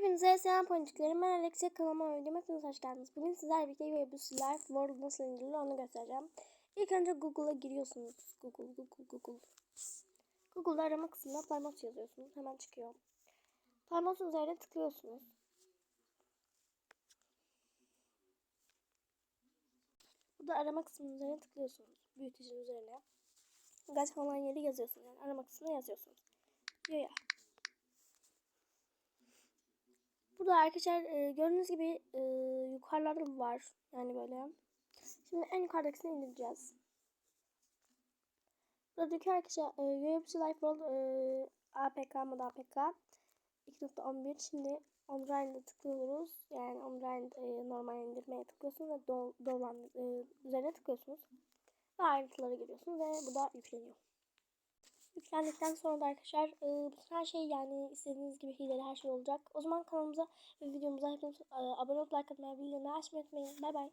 Hepinize selam ponçiklerim. Ben Alexia kanalıma videoma hepiniz hoş geldiniz. Bugün sizlerle birlikte Webus Life World nasıl indirilir onu göstereceğim. İlk önce Google'a giriyorsunuz. Google, Google, Google. Google'da arama kısmında Plymouth yazıyorsunuz. Hemen çıkıyor. Plymouth üzerine tıklıyorsunuz. Burada arama kısmının üzerine tıklıyorsunuz. Büyütücünün üzerine. Gaz falan yeri yazıyorsunuz. Yani arama kısmına yazıyorsunuz. Diyor ya. Burada arkadaşlar e, gördüğünüz gibi e, yukarılarda var. Yani böyle. Şimdi en yukarıdakisini indireceğiz. Buradaki arkadaşlar e, UFC Life World e, APK mod APK 2.11 şimdi Ombrine'de tıklıyoruz. Yani Ombrine e, normal indirmeye tıklıyorsunuz ve do, dolan e, üzerine tıklıyorsunuz. Ve ayrıntılara giriyorsunuz ve bu da yükleniyor. Yüklendikten sonra da arkadaşlar e, bütün her şey yani istediğiniz gibi hileli her şey olacak. O zaman kanalımıza ve videomuza hepiniz e, abone olup like atmayı, bildirimleri açmayı unutmayın. Bay bay.